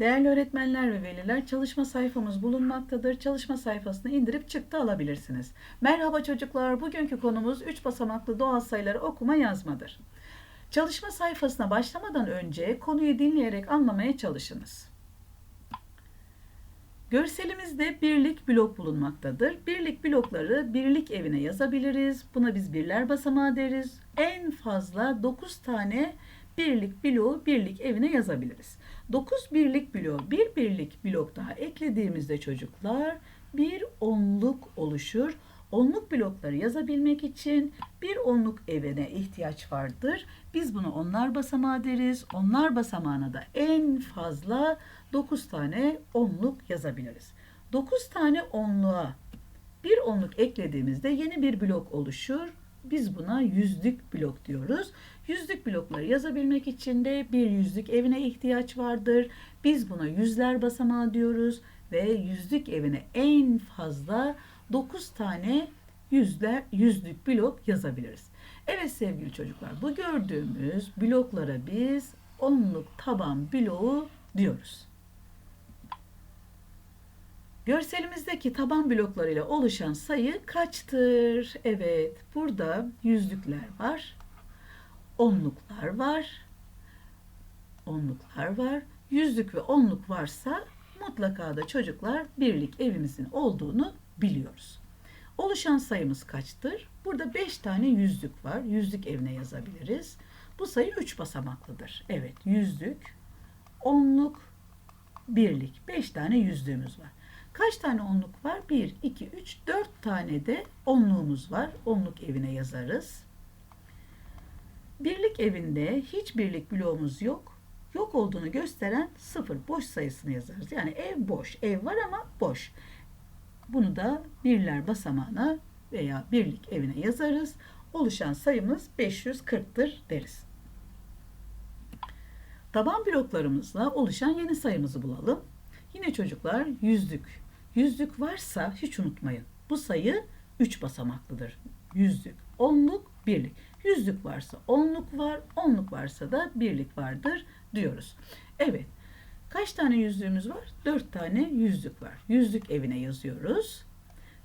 Değerli öğretmenler ve veliler çalışma sayfamız bulunmaktadır. Çalışma sayfasını indirip çıktı alabilirsiniz. Merhaba çocuklar. Bugünkü konumuz 3 basamaklı doğal sayıları okuma yazmadır. Çalışma sayfasına başlamadan önce konuyu dinleyerek anlamaya çalışınız. Görselimizde birlik blok bulunmaktadır. Birlik blokları birlik evine yazabiliriz. Buna biz birler basamağı deriz. En fazla 9 tane birlik bloğu birlik evine yazabiliriz. 9 birlik bloğu bir birlik blok daha eklediğimizde çocuklar bir onluk oluşur. Onluk blokları yazabilmek için bir onluk evine ihtiyaç vardır. Biz bunu onlar basamağı deriz. Onlar basamağına da en fazla 9 tane onluk yazabiliriz. 9 tane onluğa bir onluk eklediğimizde yeni bir blok oluşur. Biz buna yüzlük blok diyoruz. Yüzlük blokları yazabilmek için de bir yüzlük evine ihtiyaç vardır. Biz buna yüzler basamağı diyoruz ve yüzlük evine en fazla 9 tane yüzler, yüzlük blok yazabiliriz. Evet sevgili çocuklar bu gördüğümüz bloklara biz onluk taban bloğu diyoruz. Görselimizdeki taban bloklarıyla oluşan sayı kaçtır? Evet, burada yüzlükler var, onluklar var, onluklar var. Yüzlük ve onluk varsa mutlaka da çocuklar birlik evimizin olduğunu biliyoruz. Oluşan sayımız kaçtır? Burada 5 tane yüzlük var. Yüzlük evine yazabiliriz. Bu sayı 3 basamaklıdır. Evet, yüzlük, onluk, birlik. 5 tane yüzlüğümüz var. Kaç tane onluk var? 1, 2, 3, 4 tane de onluğumuz var. Onluk evine yazarız. Birlik evinde hiç birlik bloğumuz yok. Yok olduğunu gösteren sıfır boş sayısını yazarız. Yani ev boş. Ev var ama boş. Bunu da birler basamağına veya birlik evine yazarız. Oluşan sayımız 540'tır deriz. Taban bloklarımızla oluşan yeni sayımızı bulalım. Yine çocuklar yüzlük. Yüzlük varsa hiç unutmayın. Bu sayı 3 basamaklıdır. Yüzlük, onluk, birlik. Yüzlük varsa onluk var, onluk varsa da birlik vardır diyoruz. Evet. Kaç tane yüzlüğümüz var? 4 tane yüzlük var. Yüzlük evine yazıyoruz.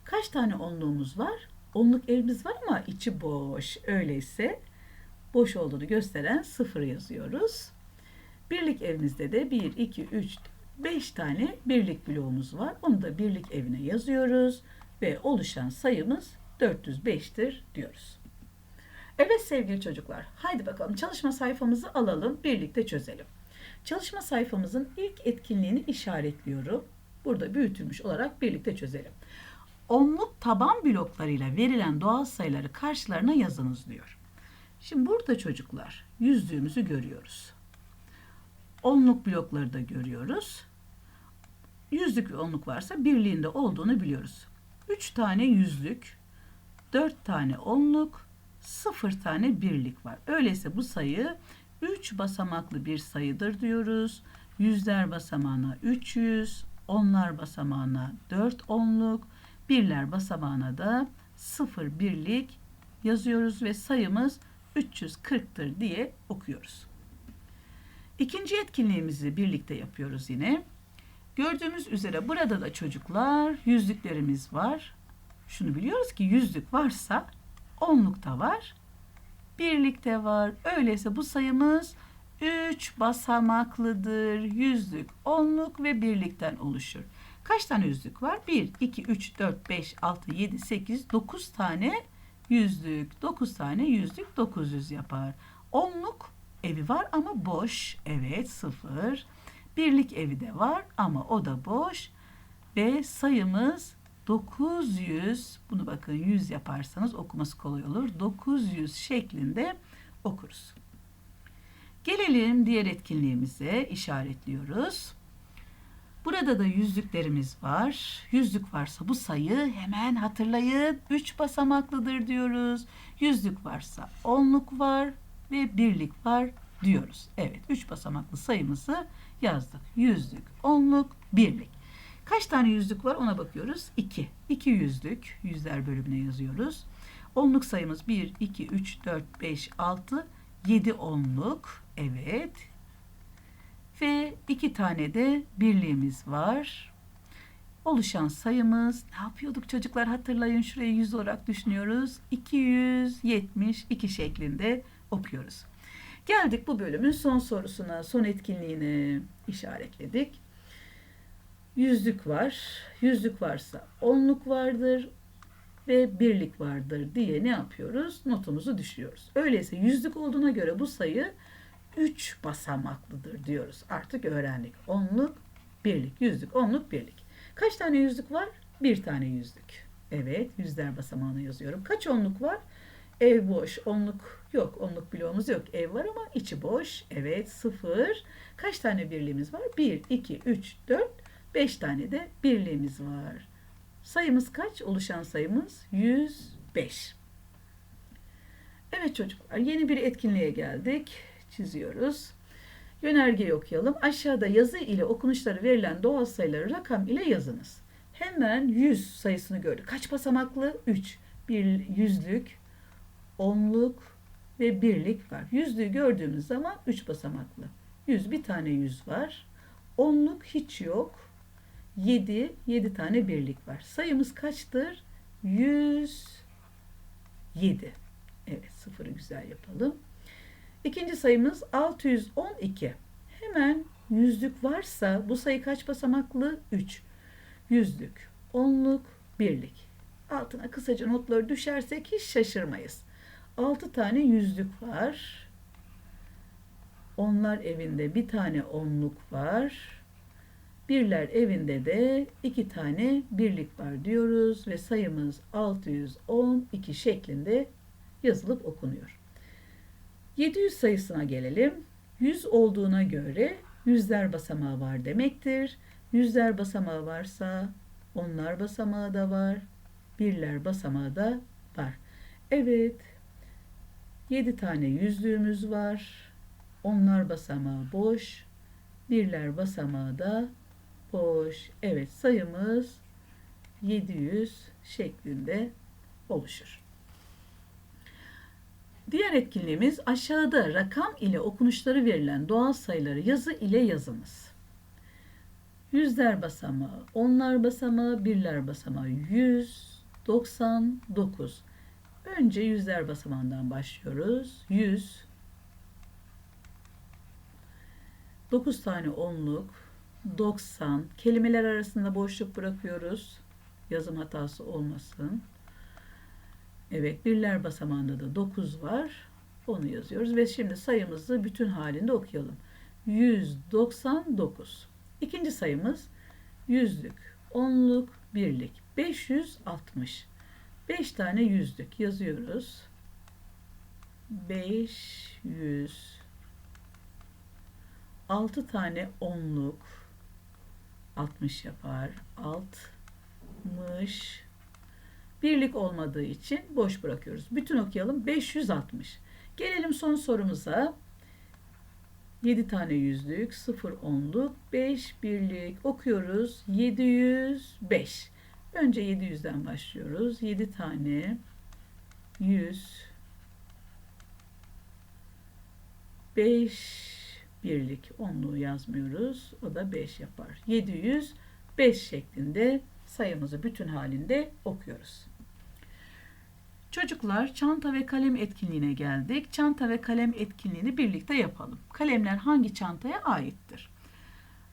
Kaç tane onluğumuz var? Onluk evimiz var ama içi boş. Öyleyse boş olduğunu gösteren sıfır yazıyoruz. Birlik evimizde de 1, 2, 3, 5 tane birlik bloğumuz var. Onu da birlik evine yazıyoruz ve oluşan sayımız 405'tir diyoruz. Evet sevgili çocuklar, haydi bakalım çalışma sayfamızı alalım, birlikte çözelim. Çalışma sayfamızın ilk etkinliğini işaretliyorum. Burada büyütülmüş olarak birlikte çözelim. Onluk taban bloklarıyla verilen doğal sayıları karşılarına yazınız diyor. Şimdi burada çocuklar yüzlüğümüzü görüyoruz. Onluk blokları da görüyoruz. Yüzlük ve onluk varsa birliğinde olduğunu biliyoruz. 3 tane yüzlük, 4 tane onluk, 0 tane birlik var. Öyleyse bu sayı 3 basamaklı bir sayıdır diyoruz. Yüzler basamağına 300, onlar basamağına 4 onluk, birler basamağına da 0 birlik yazıyoruz ve sayımız 340'tır diye okuyoruz. İkinci etkinliğimizi birlikte yapıyoruz yine. Gördüğümüz üzere burada da çocuklar yüzlüklerimiz var. Şunu biliyoruz ki yüzlük varsa onluk da var, birlik de var. Öyleyse bu sayımız 3 basamaklıdır. Yüzlük, onluk ve birlikten oluşur. Kaç tane yüzlük var? 1, 2, 3, 4, 5, 6, 7, 8, 9 tane yüzlük. 9 tane yüzlük 900 yapar. Onluk evi var ama boş. Evet 0. Birlik evi de var ama o da boş. Ve sayımız 900. Bunu bakın 100 yaparsanız okuması kolay olur. 900 şeklinde okuruz. Gelelim diğer etkinliğimize işaretliyoruz. Burada da yüzlüklerimiz var. Yüzlük varsa bu sayı hemen hatırlayın 3 basamaklıdır diyoruz. Yüzlük varsa onluk var ve birlik var diyoruz. Evet 3 basamaklı sayımızı yazdık. Yüzlük, onluk, birlik. Kaç tane yüzlük var ona bakıyoruz. 2. 2 yüzlük yüzler bölümüne yazıyoruz. Onluk sayımız 1, 2, 3, 4, 5, 6, 7 onluk. Evet. ve iki tane de birliğimiz var. Oluşan sayımız ne yapıyorduk çocuklar hatırlayın şurayı 100 olarak düşünüyoruz. 272 şeklinde okuyoruz. Geldik bu bölümün son sorusuna, son etkinliğine işaretledik. Yüzlük var. Yüzlük varsa onluk vardır ve birlik vardır diye ne yapıyoruz? Notumuzu düşüyoruz. Öyleyse yüzlük olduğuna göre bu sayı 3 basamaklıdır diyoruz. Artık öğrendik. Onluk, birlik, yüzlük, onluk, birlik. Kaç tane yüzlük var? Bir tane yüzlük. Evet, yüzler basamağına yazıyorum. Kaç onluk var? Ev boş, onluk yok. Onluk bloğumuz yok. Ev var ama içi boş. Evet, sıfır. Kaç tane birliğimiz var? 1, 2, 3, 4, 5 tane de birliğimiz var. Sayımız kaç? Oluşan sayımız 105. Evet çocuklar, yeni bir etkinliğe geldik. Çiziyoruz. Yönergeyi okuyalım. Aşağıda yazı ile okunuşları verilen doğal sayıları rakam ile yazınız. Hemen 100 sayısını gördük. Kaç basamaklı? 3. Bir yüzlük, onluk ve birlik var. Yüzlüğü gördüğümüz zaman 3 basamaklı. 100 bir tane 100 var. Onluk hiç yok. 7, 7 tane birlik var. Sayımız kaçtır? 107. Evet, sıfırı güzel yapalım. İkinci sayımız 612. Hemen yüzlük varsa bu sayı kaç basamaklı? 3. Yüzlük, onluk, birlik. Altına kısaca notları düşersek hiç şaşırmayız. 6 tane yüzlük var. Onlar evinde bir tane onluk var. Birler evinde de iki tane birlik var diyoruz ve sayımız 612 şeklinde yazılıp okunuyor. 700 sayısına gelelim. 100 olduğuna göre yüzler basamağı var demektir. Yüzler basamağı varsa onlar basamağı da var. Birler basamağı da var. Evet. 7 tane yüzlüğümüz var. Onlar basamağı boş. Birler basamağı da boş. Evet sayımız 700 şeklinde oluşur. Diğer etkinliğimiz aşağıda rakam ile okunuşları verilen doğal sayıları yazı ile yazınız. Yüzler basamağı, onlar basamağı, birler basamağı 199. Önce yüzler basamağından başlıyoruz. 100 9 tane onluk, 90. Kelimeler arasında boşluk bırakıyoruz. Yazım hatası olmasın. Evet, birler basamağında da 9 var. Onu yazıyoruz ve şimdi sayımızı bütün halinde okuyalım. 199. İkinci sayımız yüzlük, onluk, birlik. 560. 5 tane yüzlük yazıyoruz. 500 6 tane onluk 60 yapar. 60 birlik olmadığı için boş bırakıyoruz. Bütün okuyalım. 560. Gelelim son sorumuza. 7 tane yüzlük, 0 onluk, 5 birlik okuyoruz. 705. Önce 700'den başlıyoruz. 7 tane 100 5 birlik onluğu yazmıyoruz. O da 5 yapar. 705 şeklinde sayımızı bütün halinde okuyoruz. Çocuklar çanta ve kalem etkinliğine geldik. Çanta ve kalem etkinliğini birlikte yapalım. Kalemler hangi çantaya aittir?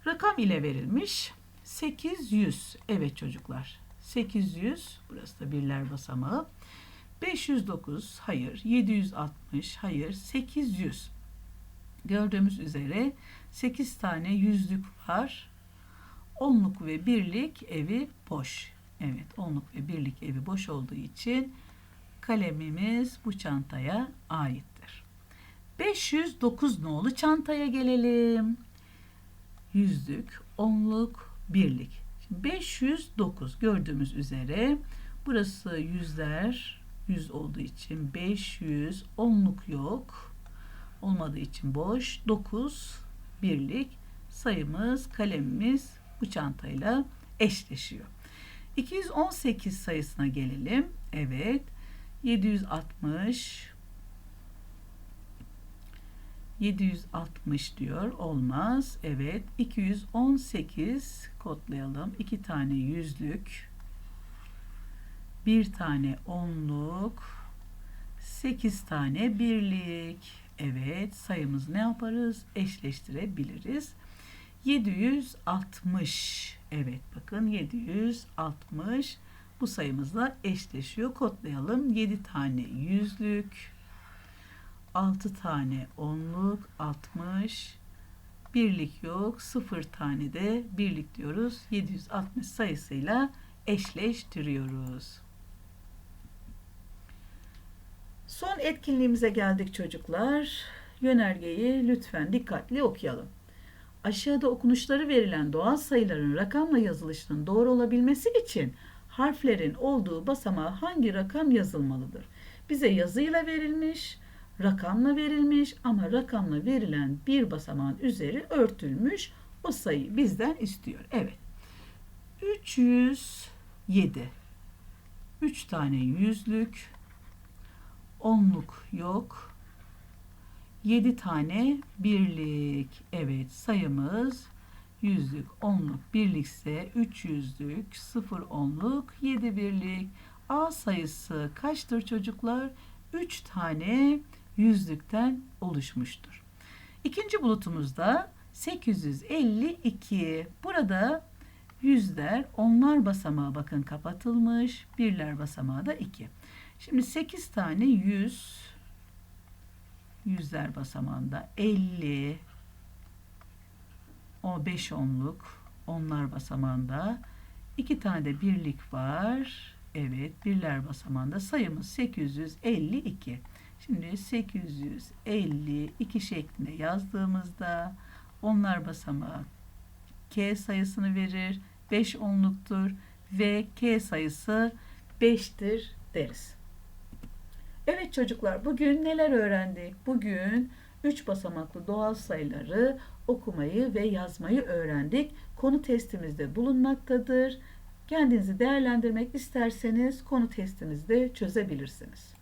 Rakam ile verilmiş 800. Evet çocuklar 800 burası da birler basamağı. 509 hayır 760 hayır 800 gördüğümüz üzere 8 tane yüzlük var. Onluk ve birlik evi boş. Evet onluk ve birlik evi boş olduğu için kalemimiz bu çantaya aittir. 509 nolu çantaya gelelim. Yüzlük, onluk, birlik. 509 gördüğümüz üzere burası yüzler, yüz olduğu için 500, onluk yok olmadığı için boş. 9 birlik sayımız, kalemimiz bu çantayla eşleşiyor. 218 sayısına gelelim. Evet. 760 760 diyor. Olmaz. Evet. 218 kodlayalım. 2 tane yüzlük. Bir tane onluk. 8 tane birlik. Evet. Sayımız ne yaparız? Eşleştirebiliriz. 760. Evet bakın 760 bu sayımızla eşleşiyor. Kodlayalım. 7 tane yüzlük, 6 tane onluk, 60, birlik yok, 0 tane de birlik diyoruz. 760 sayısıyla eşleştiriyoruz. Son etkinliğimize geldik çocuklar. Yönergeyi lütfen dikkatli okuyalım. Aşağıda okunuşları verilen doğal sayıların rakamla yazılışının doğru olabilmesi için harflerin olduğu basamağa hangi rakam yazılmalıdır? Bize yazıyla verilmiş, rakamla verilmiş ama rakamla verilen bir basamağın üzeri örtülmüş. O sayı bizden istiyor. Evet. 307. 3 tane yüzlük, onluk yok. 7 tane birlik. Evet sayımız yüzlük, onluk, birlikse 3 yüzlük, 0 onluk, 7 birlik. A sayısı kaçtır çocuklar? 3 tane yüzlükten oluşmuştur. İkinci bulutumuzda 852. Burada yüzler, onlar basamağı bakın kapatılmış. Birler basamağı da 2. Şimdi 8 tane yüz, yüzler basamağında 50, o 5 onluk onlar basamağında iki tane de birlik var. Evet birler basamağında sayımız 852. Şimdi 852 şeklinde yazdığımızda onlar basamağı K sayısını verir. 5 onluktur ve K sayısı 5'tir deriz. Evet çocuklar bugün neler öğrendik? Bugün 3 basamaklı doğal sayıları okumayı ve yazmayı öğrendik. Konu testimizde bulunmaktadır. Kendinizi değerlendirmek isterseniz konu testimizde çözebilirsiniz.